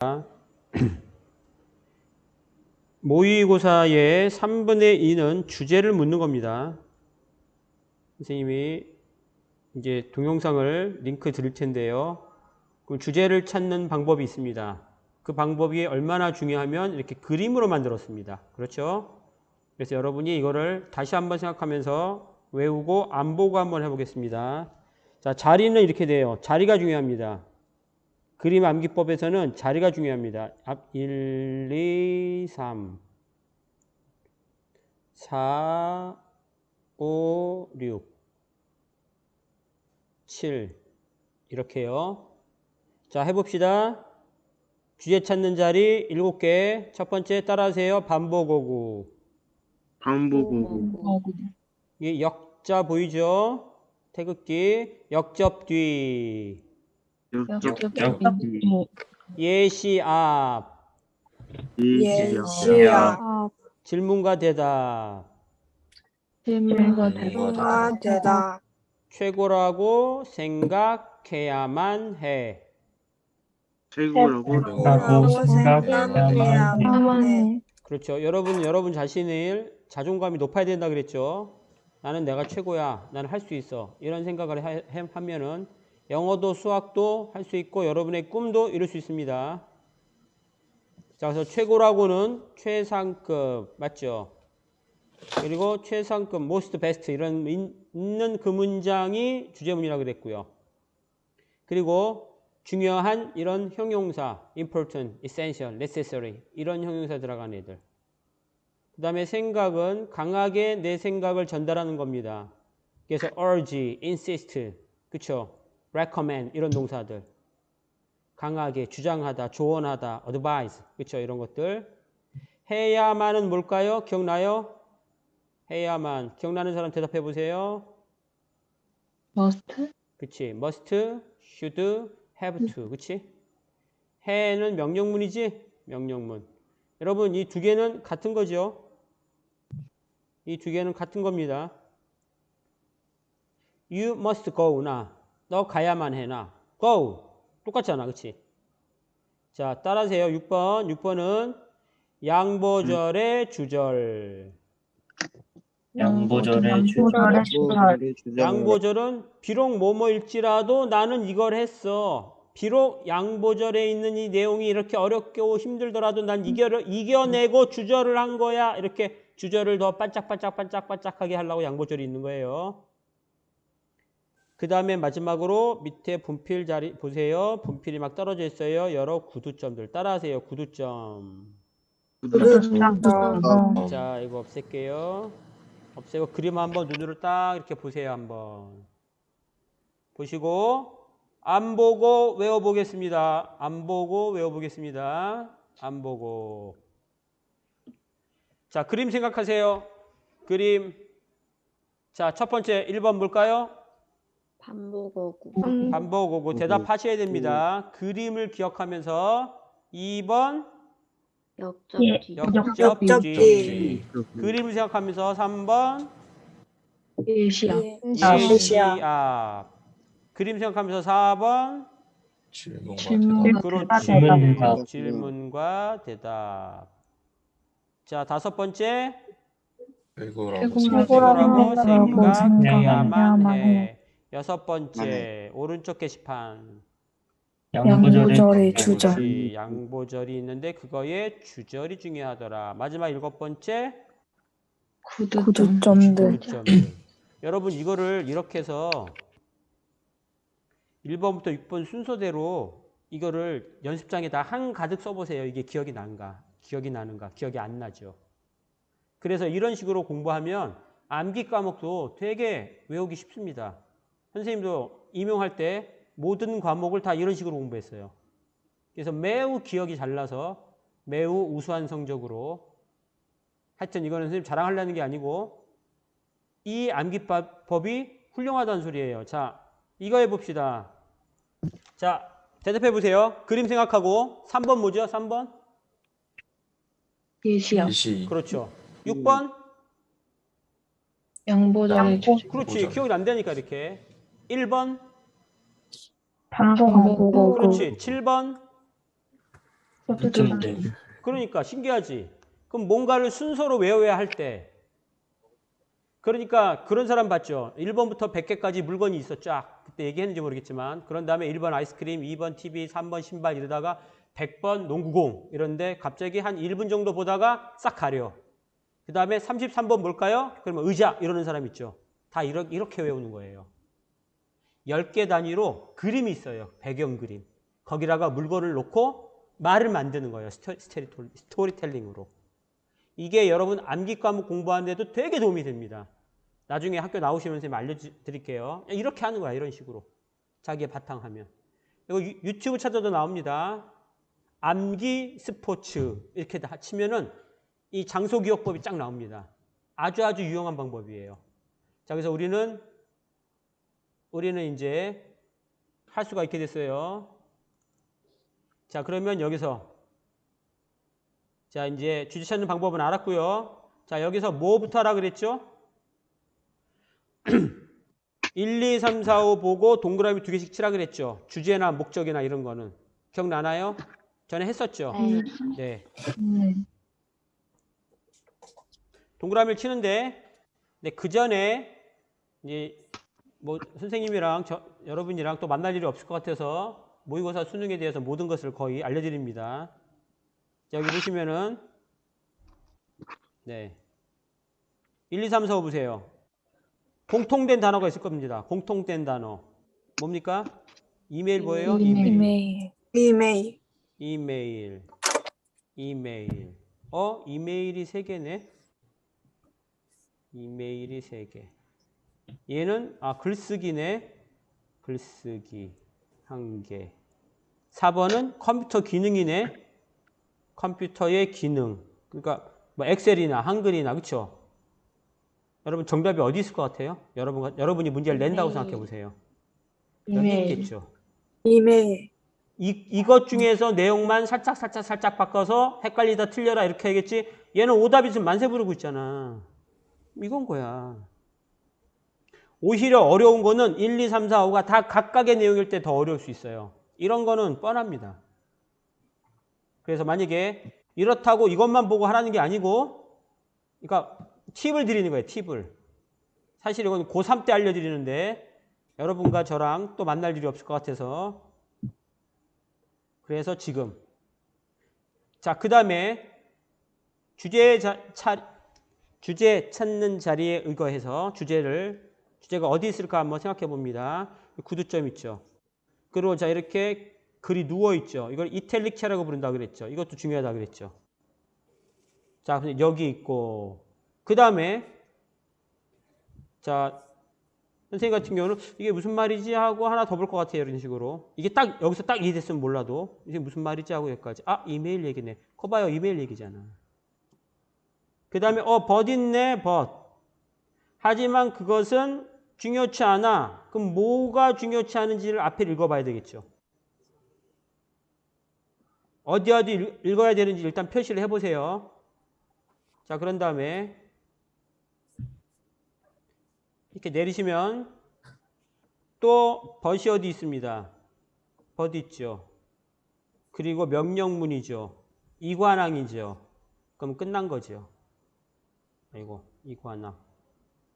모의고사의 3분의 2는 주제를 묻는 겁니다. 선생님이 이제 동영상을 링크 드릴 텐데요. 그 주제를 찾는 방법이 있습니다. 그 방법이 얼마나 중요하면 이렇게 그림으로 만들었습니다. 그렇죠? 그래서 여러분이 이거를 다시 한번 생각하면서 외우고 안 보고 한번 해보겠습니다. 자, 자리는 이렇게 돼요. 자리가 중요합니다. 그림 암기법에서는 자리가 중요합니다. 앞 1, 2, 3, 4, 5, 6, 7 이렇게요. 자, 해봅시다. 주제 찾는 자리 7개. 첫 번째 따라하세요. 반복어구. 반복오고 이게 역자 보이죠? 태극기. 역접 뒤. 역적 예시 앞. 예시야 질문과 대답. 질문과 대답 대답 최고라고 생각해야만 해. 최고라고 라고 생각해야만 해. 그렇죠. 여러분, 여러분 자신을 자존감이 높아야 된다 그랬죠. 나는 내가 최고야. 나는 할 수 있어. 이런 생각을 하, 해- 하면은 영어도 수학도 할 수 있고 여러분의 꿈도 이룰 수 있습니다. 자, 그래서 최고라고는 최상급 맞죠? 그리고 최상급, most best 이런 인- 있는 그 문장이 주제문이라고 그랬고요. 그리고 중요한 이런 형용사, important, essential, necessary 이런 형용사 들어간 애들. 그 다음에 생각은 강하게 내 생각을 전달하는 겁니다. 그래서 urge, insist, 그쵸? Recommend 이런 동사들. 강하게 주장하다, 조언하다, advise, 그쵸? 이런 것들. 해야만은 뭘까요? 기억나요? 해야만. 기억나는 사람 대답해 보세요. must 그치? must, should, have to. 그치? 해는 명령문이지? 명령문. 여러분, 이 두 개는 같은 거죠? 이 두 개는 같은 겁니다. You must go나. 너 가야만 해나. go. 똑같잖아. 그치? 자, 따라하세요. 6번. 6번은 양보절의 주절. 양보절의 주절 양보절은 비록 뭐뭐일지라도 나는 이걸 했어. 비록 양보절에 있는 이 내용이 이렇게 어렵고 힘들더라도 난 이겨, 이겨내고 주절을 한 거야. 이렇게 주절을 더 반짝반짝 반짝반짝하게 하려고 양보절이 있는 거예요. 그 다음에 마지막으로 밑에 분필 자리 보세요. 분필이 막 떨어져 있어요. 여러 구두점들 따라하세요. 구두점. 자, 이거 없앨게요. 없애고 그림 한번 눈으로 딱 이렇게 보세요, 한번. 보시고 안 보고 외워 보겠습니다. 안 보고 외워 보겠습니다. 안 보고. 자, 그림 생각하세요. 그림. 자, 첫 번째 1번 뭘까요? 반복어구 반복 오고 대답하셔야 됩니다. 그림을 기억하면서 2번 역접지 역접 역접지. 뒤. 그림을 생각하면서 3번 일시야 예시야 예시앞. 그림 생각하면서 4번 질문과 그렇지. 대답 질문과 대답. 자, 다섯 번째. 최고라고 최고라고 생각해야만 해. 여섯 번째. 오른쪽 게시판. 양보절의 주절. 그렇지. 양보절이 있는데 그거의 주절이 중요하더라. 마지막 일곱 번째. 구두점들 구점들. 여러분 이거를 이렇게 해서 1번부터 6번 순서대로 이거를 연습장에다 한 가득 써보세요. 이게 기억이 난가? 기억이 나는가? 기억이 안 나죠. 그래서 이런 식으로 공부하면 암기 과목도 되게 외우기 쉽습니다. 선생님도 임용할 때 모든 과목을 다 이런 식으로 공부했어요. 그래서 매우 기억이 잘 나서 매우 우수한 성적으로 하여튼 이거는 선생님 자랑하려는 게 아니고 이 암기법이 훌륭하다는 소리예요. 자, 이거 해봅시다. 자, 대답해 보세요. 그림 생각하고 3번 뭐죠? 3번? 일시야 그렇죠. 6번? 양보절의 주절 그렇지. 기억이 난다니까 이렇게. 1번? 반복어구 그렇지. 7번? 2.4. 그러니까 신기하지. 그럼 뭔가를 순서로 외워야 할 때. 그러니까 그런 사람 봤죠. 1번부터 100개까지 물건이 있어 쫙. 그때 얘기했는지 모르겠지만 그런 다음에 1번 아이스크림, 2번 TV, 3번 신발 이러다가 100번 농구공 이런데 갑자기 한 1분 정도 보다가 싹 가려. 그 다음에 33번 뭘까요? 그러면 의자 이러는 사람 있죠. 다 이렇게, 이렇게 외우는 거예요. 10개 단위로 그림이 있어요. 배경 그림. 거기다가 물건을 놓고 말을 만드는 거예요. 스토, 스토리토, 스토리 텔링으로. 이게 여러분 암기 과목 공부하는데도 되게 도움이 됩니다. 나중에 학교 나오시면 선생님 알려드릴게요. 이렇게 하는 거야. 이런 식으로. 자기의 바탕하면. 이거 유- 유튜브 찾아도 나옵니다. 암기 스포츠 이렇게 다 치면은 이 장소 기억법이 쫙 나옵니다. 아주 아주 유용한 방법이에요. 자, 그래서 우리는 우리는 이제 할 수가 있게 됐어요. 자, 그러면 여기서 자, 이제 주제 찾는 방법은 알았고요. 자, 여기서 뭐부터 하라 그랬죠? 1, 2, 3, 4, 5 보고 동그라미 두 개씩 치라 그랬죠. 주제나 목적이나 이런 거는. 기억나나요? 전에 했었죠. 네. 네. 네. 동그라미를 치는데 네, 그 전에 이제 뭐 선생님이랑 저, 여러분이랑 또 만날 일이 없을 것 같아서 모의고사 수능에 대해서 모든 것을 거의 알려드립니다. 자, 여기 보시면은 네 1, 2, 3, 4, 5 보세요. 공통된 단어가 있을 겁니다. 공통된 단어 뭡니까? 이메일 뭐예요? 이메일. 이메일. 이메일, 이메일. 어? 이메일이 세 개네? 이메일이 세 개. 얘는, 아, 글쓰기네? 글쓰기. 한 개. 4번은 컴퓨터 기능이네? 컴퓨터의 기능. 그러니까, 뭐, 엑셀이나 한글이나, 그쵸? 여러분, 정답이 어디 있을 것 같아요? 여러분, 여러분이 문제를 낸다고. 생각해 보세요. 이메일. 있겠죠. 이메일. 이, 이것 중에서 내용만 살짝 살짝 살짝 바꿔서 헷갈리다 틀려라 이렇게 하겠지 얘는 오답이 지금 만세 부르고 있잖아 이건 거야 오히려 어려운 거는 1, 2, 3, 4, 5가 다 각각의 내용일 때 더 어려울 수 있어요. 이런 거는 뻔합니다. 그래서 만약에 이렇다고 이것만 보고 하라는 게 아니고 그러니까 팁을 드리는 거예요 팁을. 사실 이건 고3 때 알려드리는데 여러분과 저랑 또 만날 일이 없을 것 같아서. 그래서 지금. 자, 그 다음에 주제 자, 차, 주제 찾는 자리에 의거해서 주제를, 주제가 어디 있을까 한번 생각해 봅니다. 구두점 있죠. 그리고 자, 이렇게 글이 누워 있죠. 이걸 이탈릭체라고 부른다 그랬죠. 이것도 중요하다 그랬죠. 자, 여기 있고, 그 다음에, 자, 선생님 같은 경우는 이게 무슨 말이지 하고 하나 더 볼 것 같아요. 이런 식으로. 이게 딱 여기서 딱 이해됐으면 몰라도 이게 무슨 말이지 하고 여기까지. 아 이메일 얘기네. 거 봐요. 이메일 얘기잖아. 그 다음에 어 벗 있네. 벗. 하지만 그것은 중요치 않아. 그럼 뭐가 중요치 않은지를 앞에 읽어봐야 되겠죠. 어디 어디 읽- 읽어야 되는지 일단 표시를 해보세요. 자 그런 다음에 이렇게 내리시면 또 벗이 어디 있습니다. 벗 있죠. 그리고 명령문이죠. 이관왕이죠. 그럼 끝난 거죠. 아이고 이관왕.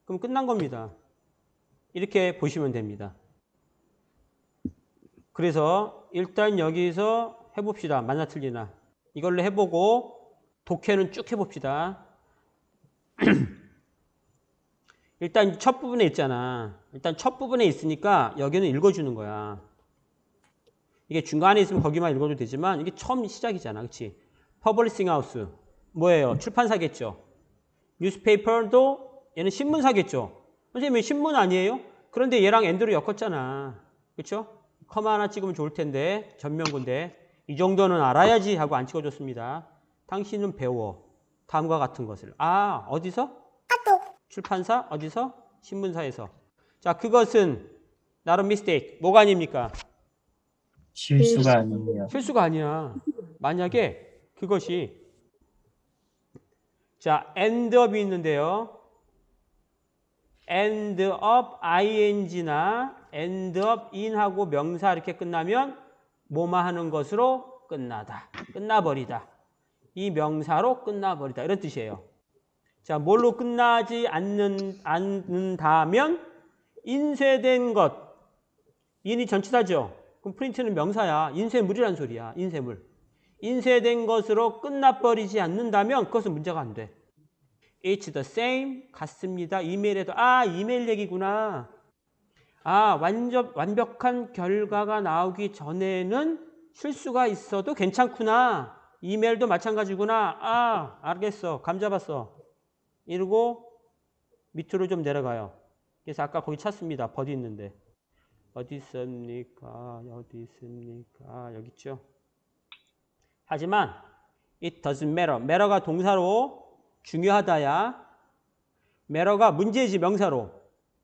그럼 끝난 겁니다. 이렇게 보시면 됩니다. 그래서 일단 여기서 해봅시다. 맞나 틀리나. 이걸로 해보고 독해는 쭉 해봅시다. 일단 첫 부분에 있잖아. 일단 첫 부분에 있으니까 여기는 읽어주는 거야. 이게 중간에 있으면 거기만 읽어도 되지만 이게 처음 시작이잖아. 그치? 퍼블리싱 하우스. 뭐예요? 출판사겠죠. 뉴스페이퍼도 얘는 신문사겠죠. 선생님 신문 아니에요? 그런데 얘랑 앤드로 엮었잖아. 그쵸? 커마 하나 찍으면 좋을 텐데 전면군데 이 정도는 알아야지 하고 안 찍어줬습니다. 당신은 배워. 다음과 같은 것을. 아 어디서? 출판사 어디서? 신문사에서. 자, 그것은 나름 미스테이크. 뭐가 아닙니까? 실수가 아니에요. 실수가 아니야. 만약에 그것이 자, end up이 있는데요. End up ing나 end up in하고 명사 이렇게 끝나면 뭐뭐 하는 것으로 끝나다. 끝나버리다. 이 명사로 끝나버리다. 이런 뜻이에요. 자, 뭘로 끝나지 않는, 않는다면 인쇄된 것. 인이 전치사죠. 그럼 프린트는 명사야. 인쇄물이란 소리야. 인쇄물. 인쇄된 것으로 끝나버리지 않는다면 그것은 문제가 안 돼. It's the same. 같습니다. 이메일에도 아 이메일 얘기구나. 아 완전 완벽한 결과가 나오기 전에는 실수가 있어도 괜찮구나. 이메일도 마찬가지구나. 아 알겠어. 감 잡았어. 이러고 밑으로 좀 내려가요. 그래서 아까 거기 찾습니다. 버디 있는데. 어디 있습니까? 어디 있습니까? 여기 있죠. 하지만 it doesn't matter. matter가 동사로 중요하다야. matter가 문제지 명사로.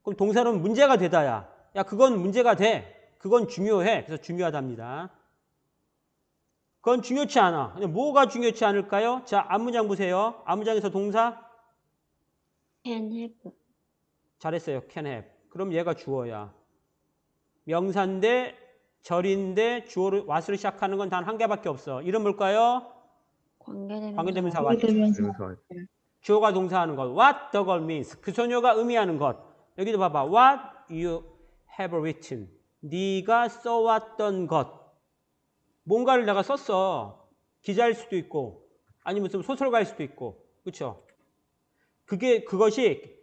그럼 동사는 문제가 되다야. 야 그건 문제가 돼. 그건 중요해. 그래서 중요하답니다. 그건 중요치 않아. 뭐가 중요치 않을까요? 자, 앞문장 보세요. 앞문장에서 동사 can have 잘했어요. can have. 그럼 얘가 주어야. 명사인데 절인데 주어를 what으로 시작하는 건 단 한 개밖에 없어. 이름 뭘까요? 관계대명사 관계대명사 what. 되면서 주어가 동사하는 것. What the girl means. 그 소녀가 의미하는 것. 여기도 봐봐. What you have written. 네가 써왔던 것. 뭔가를 내가 썼어. 기자일 수도 있고 아니면 무슨 소설가일 수도 있고. 그렇죠? 그게 그것이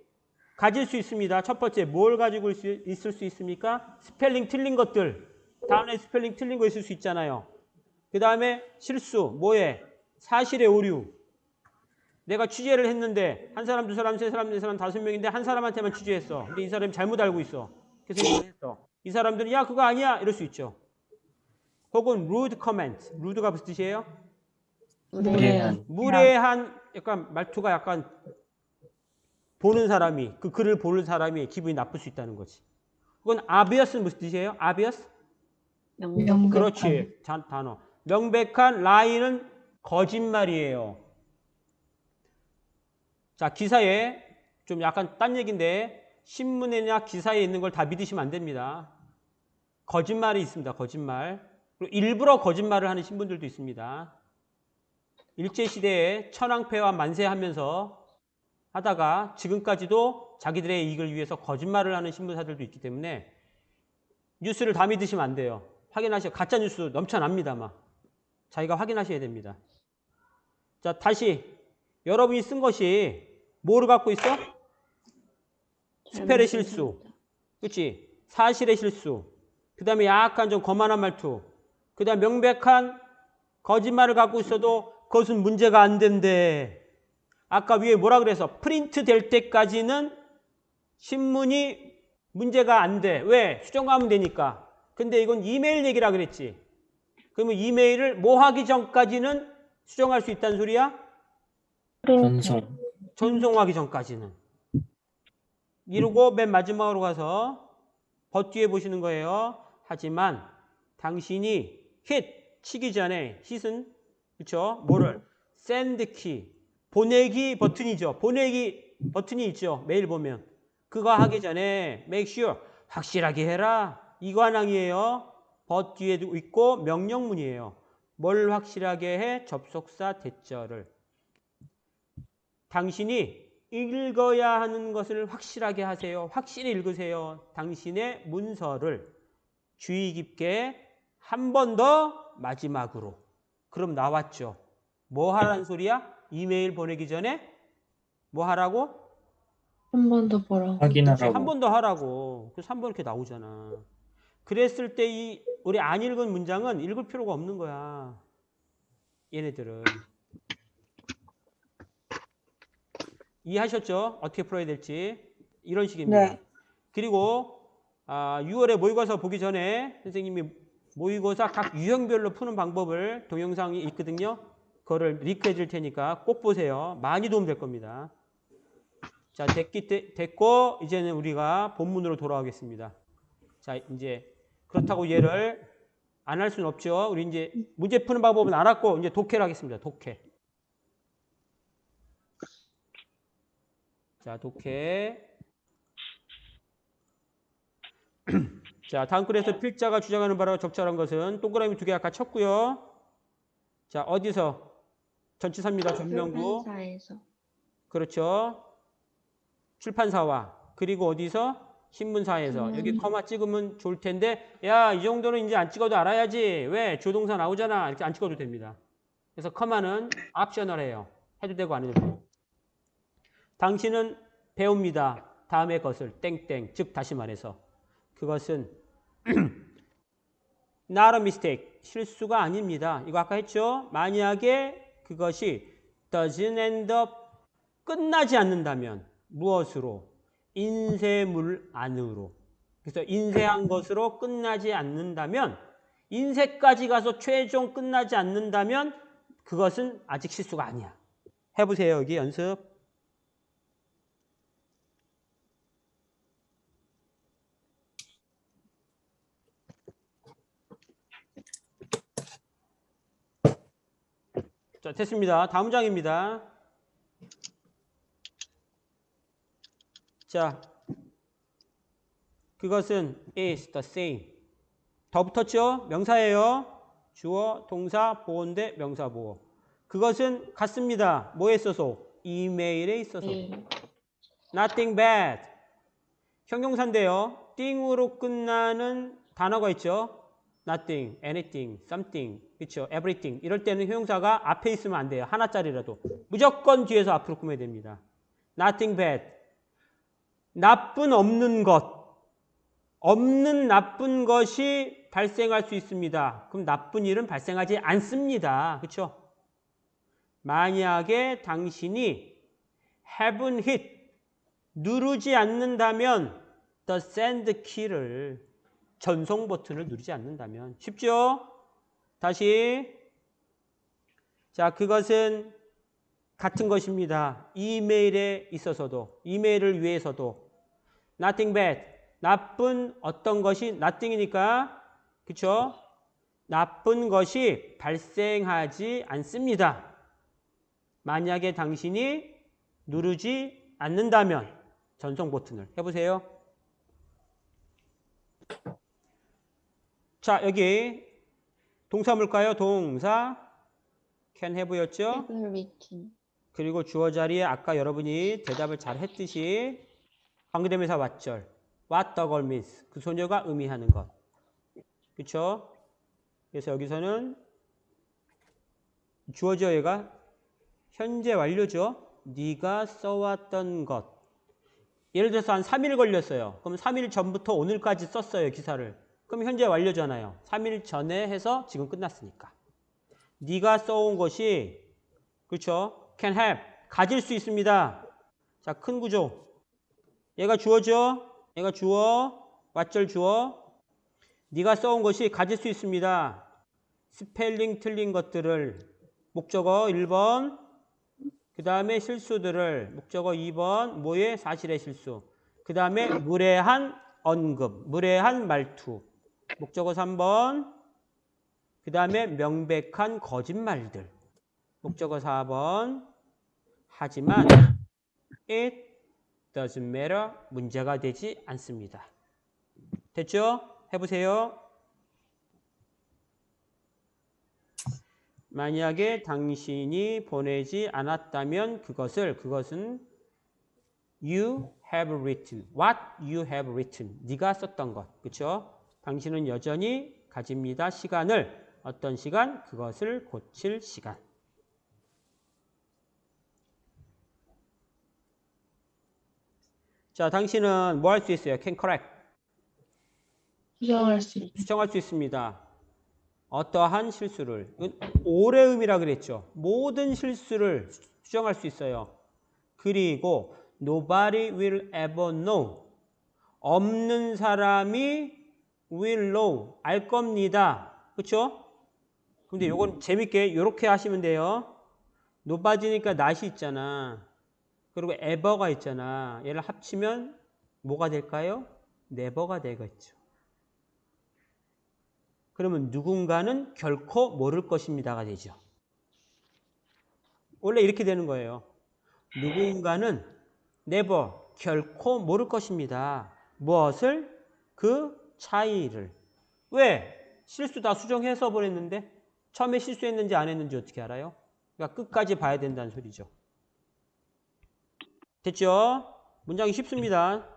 가질 수 있습니다. 첫 번째 뭘 가지고 있- 있을 수 있습니까? 스펠링 틀린 것들. 다음에 스펠링 틀린 거 있을 수 있잖아요. 그 다음에 실수, 뭐에? 사실의 오류. 내가 취재를 했는데 한 사람, 두 사람, 세 사람, 네 사람, 다섯 명인데 한 사람한테만 취재했어. 근데 이 사람이 잘못 알고 있어. 그래서 했어. 이 사람들은 야 그거 아니야 이럴 수 있죠. 혹은 rude comment. rude가 무슨 뜻이에요? 무례한 무례한 약간 말투가 약간 보는 사람이 그 글을 보는 사람이 기분이 나쁠 수 있다는 거지. 그건 obvious는 무슨 뜻이에요? obvious? 명백 그렇지. 자, 단어. 명백한 라이는 거짓말이에요. 자, 기사에 좀 약간 딴 얘기인데 신문이나 기사에 있는 걸 다 믿으시면 안 됩니다. 거짓말이 있습니다. 거짓말. 그리고 일부러 거짓말을 하는 신분들도 있습니다. 일제시대에 천황폐와 만세하면서 하다가 지금까지도 자기들의 이익을 위해서 거짓말을 하는 신문사들도 있기 때문에 뉴스를 다 믿으시면 안 돼요. 확인하셔. 가짜 뉴스 넘쳐납니다, 막. 자기가 확인하셔야 됩니다. 자, 다시 여러분이 쓴 것이 뭐를 갖고 있어? 스펠의 실수. 그렇지? 사실의 실수. 그 다음에 약간 좀 거만한 말투. 그 다음 명백한 거짓말을 갖고 있어도 그것은 문제가 안 된대. 아까 위에 뭐라 그래서 프린트 될 때까지는 신문이 문제가 안 돼. 왜? 수정하면 되니까. 근데 이건 이메일 얘기라 그랬지. 그러면 이메일을 뭐 하기 전까지는 수정할 수 있다는 소리야? 전송 전송하기 전까지는. 이러고 맨 마지막으로 가서 버 뒤에 보시는 거예요. 하지만 당신이 hit 치기 전에 hit은 그렇죠? 뭐를 key 보내기 버튼이죠. 보내기 버튼이 있죠. 메일 보면 그거 하기 전에 make sure 확실하게 해라. 이관항이에요. 버 뒤에도 있고 명령문이에요. 뭘 확실하게 해? 접속사 대절을. 당신이 읽어야 하는 것을 확실하게 하세요. 확실히 읽으세요. 당신의 문서를 주의 깊게 한 번 더 마지막으로. 그럼 나왔죠. 뭐 하라는 소리야? 이메일 보내기 전에 뭐 하라고? 한 번 더 보라고. 확인하라고 한 번 더 하라고. 그래서 한 번 이렇게 나오잖아. 그랬을 때 이 우리 안 읽은 문장은 읽을 필요가 없는 거야. 얘네들은. 이해하셨죠? 어떻게 풀어야 될지. 이런 식입니다. 네. 그리고 아, 6월에 모의고사 보기 전에 선생님이 모의고사 각 유형별로 푸는 방법을 동영상이 있거든요. 그거를 링크해 줄 테니까 꼭 보세요. 많이 도움 될 겁니다. 자, 됐기, 때- 됐고, 이제는 우리가 본문으로 돌아가겠습니다. 자, 이제, 그렇다고 얘를 안 할 수는 없죠. 우리 이제 문제 푸는 방법은 알았고, 이제 독해를 하겠습니다. 독해. 자, 독해. 자, 다음 글에서 필자가 주장하는 바로 적절한 것은 동그라미 두 개 아까 쳤고요. 자, 어디서? 전치사입니다. 전명구. 출판사에서 그렇죠. 출판사와 그리고 어디서? 신문사에서. 음. 여기 커마 찍으면 좋을 텐데 야, 이 정도는 이제 안 찍어도 알아야지. 왜? 조동사 나오잖아. 이렇게 안 찍어도 됩니다. 그래서 커마는 옵셔널해요. 해도 되고 안 해도 돼요. 당신은 배웁니다. 다음의 것을 땡땡. 즉 다시 말해서 그것은 not a mistake. 실수가 아닙니다. 이거 아까 했죠? 만약에 그것이 doesn't end up 끝나지 않는다면 무엇으로? 인쇄물 안으로. 그래서 인쇄한 것으로 끝나지 않는다면 인쇄까지 가서 최종 끝나지 않는다면 그것은 아직 실수가 아니야. 해보세요. 여기 연습. 자, 됐습니다. 다음 장입니다. 자, 그것은 is the same. 더 붙었죠? 명사예요. 주어, 동사, 보어인데 명사 보어. 그것은 같습니다. 뭐에 있어서? 이메일에 있어서. 이 Nothing bad. 형용사인데요. thing으로 끝나는 단어가 있죠. Nothing, anything, something, 그렇죠. Everything. 이럴 때는 형용사가 앞에 있으면 안 돼요. 하나짜리라도. 무조건 뒤에서 앞으로 꾸며야 됩니다. Nothing bad. 나쁜 없는 것. 없는 나쁜 것이 발생할 수 있습니다. 그럼 나쁜 일은 발생하지 않습니다. 그렇죠? 만약에 당신이 haven't hit 누르지 않는다면 the send key를 전송 버튼을 누르지 않는다면 쉽죠? 다시 자 그것은 같은 것입니다. 이메일에 있어서도 이메일을 위해서도 nothing bad 나쁜 어떤 것이 nothing이니까 그쵸? 나쁜 것이 발생하지 않습니다. 만약에 당신이 누르지 않는다면 전송 버튼을 해보세요. 자 여기 동사 뭘까요? 동사 can have였죠? 그리고 주어 자리에 아까 여러분이 대답을 잘 했듯이 관계대명사 왓절 what the girl means 그 소녀가 의미하는 것 그쵸? 그래서 여기서는 주어져 얘가 현재 완료죠. 네가 써왔던 것. 예를 들어서 한 3일 걸렸어요. 그럼 3일 전부터 오늘까지 썼어요, 기사를. 그럼 현재 완료잖아요. 3일 전에 해서 지금 끝났으니까. 네가 써온 것이 그렇죠? can have 가질 수 있습니다. 자, 큰 구조. 얘가 주어죠? 얘가 주어. 왓절 주어. 네가 써온 것이 가질 수 있습니다. 스펠링 틀린 것들을 목적어 1번, 그 다음에 실수들을 목적어 2번, 뭐의 사실의 실수. 그 다음에 무례한 언급, 무례한 말투. 목적어 3번, 그 다음에 명백한 거짓말들. 목적어 4번. 하지만 it doesn't matter. 문제가 되지 않습니다. 됐죠? 해보세요. 만약에 당신이 보내지 않았다면 그것을 그것은 you have written what you have written 네가 썼던 것 그렇죠? 당신은 여전히 가집니다 시간을 어떤 시간 그것을 고칠 시간 자 당신은 뭐 할 수 있어요? can correct 수정할 수 있. 수정할 수 있습니다. 어떠한 실수를 이건 오래 의미라 그랬죠. 모든 실수를 수정할 수 있어요. 그리고 nobody will ever know 없는 사람이 will know 알 겁니다. 그렇죠? 근데 이건 재밌게 이렇게 하시면 돼요. nobody니까 not이 있잖아. 그리고 ever가 있잖아. 얘를 합치면 뭐가 될까요? never가 되겠죠. 그러면 누군가는 결코 모를 것입니다가 되죠. 원래 이렇게 되는 거예요. 누군가는 never 결코 모를 것입니다. 무엇을? 그 차이를. 왜? 실수 다 수정해서 보냈는데 처음에 실수했는지 안 했는지 어떻게 알아요? 그러니까 끝까지 봐야 된다는 소리죠. 됐죠? 문장이 쉽습니다.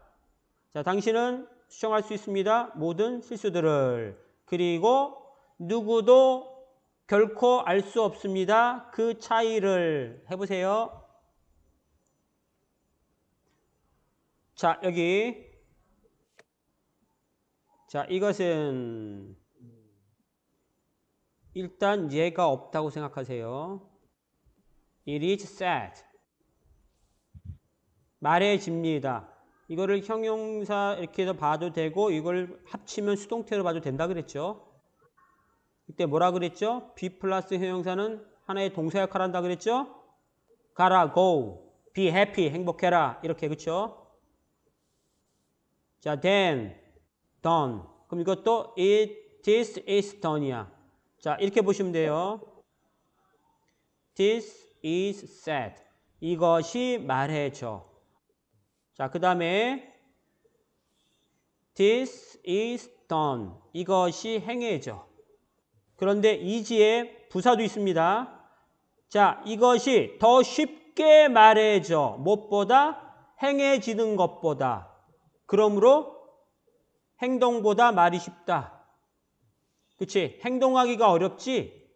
자, 당신은 수정할 수 있습니다. 모든 실수들을. 그리고 누구도 결코 알 수 없습니다. 그 차이를 해보세요. 자, 여기. 자, 이것은 일단 얘가 없다고 생각하세요. It is sad. 말해집니다. 이거를 형용사 이렇게 해서 봐도 되고 이걸 합치면 수동태로 봐도 된다 그랬죠. 이때 뭐라 그랬죠? be 플러스 형용사는 하나의 동사 역할을 한다 그랬죠? 가라, go, be happy, 행복해라 이렇게 그렇죠? 자, then, done. 그럼 이것도 it, this is done이야. 자, 이렇게 보시면 돼요. This is said. 이것이 말해져. 자, 그 다음에 This is done. 이것이 행해져. 그런데 이지에 부사도 있습니다. 자, 이것이 더 쉽게 말해져. 무엇보다 행해지는 것보다. 그러므로 행동보다 말이 쉽다. 그치? 행동하기가 어렵지?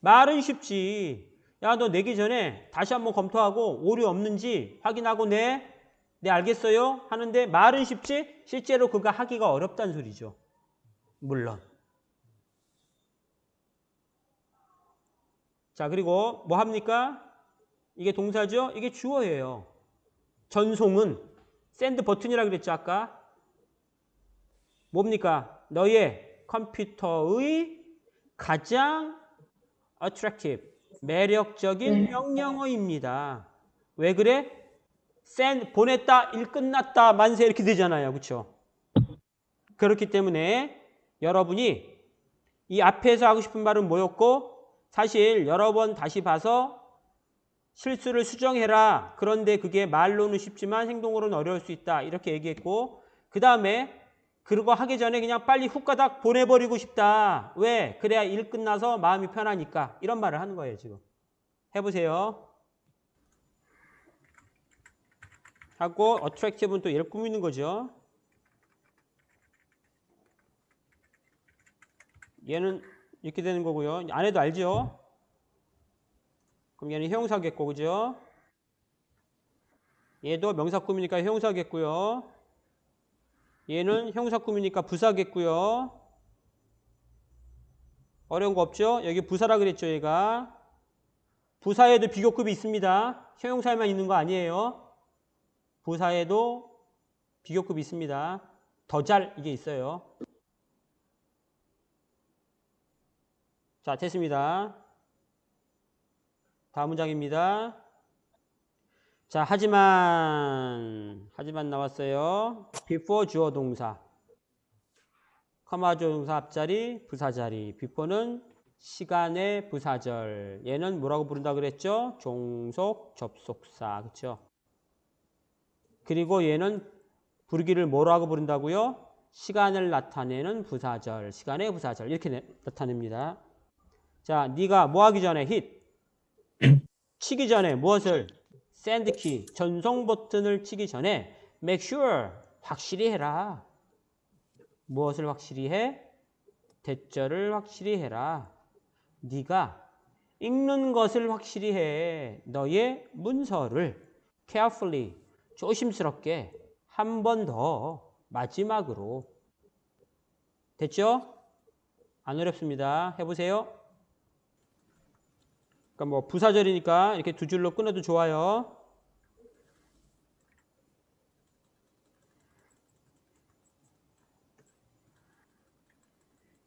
말은 쉽지. 야, 너 내기 전에 다시 한번 검토하고 오류 없는지 확인하고 내, 네, 알겠어요? 하는데 말은 쉽지? 실제로 그거 하기가 어렵다는 소리죠. 물론. 자, 그리고 뭐 합니까? 이게 동사죠? 이게 주어예요. 전송은 샌드 버튼이라고 그랬죠, 아까? 뭡니까? 너의 컴퓨터의 가장 attractive, 매력적인 네. 명령어입니다. 왜 그래? Send, 보냈다, 일 끝났다, 만세 이렇게 되잖아요. 그렇죠? 그렇기 때문에 여러분이 이 앞에서 하고 싶은 말은 뭐였고 사실 여러 번 다시 봐서 실수를 수정해라. 그런데 그게 말로는 쉽지만 행동으로는 어려울 수 있다. 이렇게 얘기했고 그 다음에 그거 하기 전에 그냥 빨리 훅가닥 보내버리고 싶다. 왜? 그래야 일 끝나서 마음이 편하니까. 이런 말을 하는 거예요, 지금. 해보세요. 하고 attractive는 또 얘를 꾸미는 거죠. 얘는 이렇게 되는 거고요. 안 해도 알죠? 그럼 얘는 형용사겠고, 그죠? 얘도 명사 꾸미니까 형용사겠고요. 얘는 형용사 꾸미니까 부사겠고요. 어려운 거 없죠? 여기 부사라 그랬죠, 얘가. 부사에도 비교급이 있습니다. 형용사에만 있는 거 아니에요. 부사에도 비교급이 있습니다. 더잘 이게 있어요. 자, 됐습니다. 다음 문장입니다. 자, 하지만, 하지만 나왔어요. before 주어 동사. 커마 주어 동사 앞자리, 부사 자리. before는 시간의 부사절. 얘는 뭐라고 부른다 그랬죠? 종속 접속사. 그쵸? 그리고 얘는 부르기를 뭐라고 부른다고요? 시간을 나타내는 부사절. 시간의 부사절. 이렇게 내- 나타냅니다. 자, 네가 뭐 하기 전에 hit. 치기 전에 무엇을? 샌드 키, 전송 버튼을 치기 전에 make sure 확실히 해라. 무엇을 확실히 해? 대절을 확실히 해라. 네가 읽는 것을 확실히 해. 너의 문서를 carefully 조심스럽게 한 번 더 마지막으로 됐죠? 안 어렵습니다. 해보세요. 그러니까 뭐 부사절이니까 이렇게 두 줄로 끊어도 좋아요.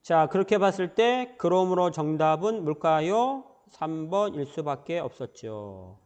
자, 그렇게 봤을 때 그러므로 정답은 뭘까요? 3번일 수밖에 없었죠.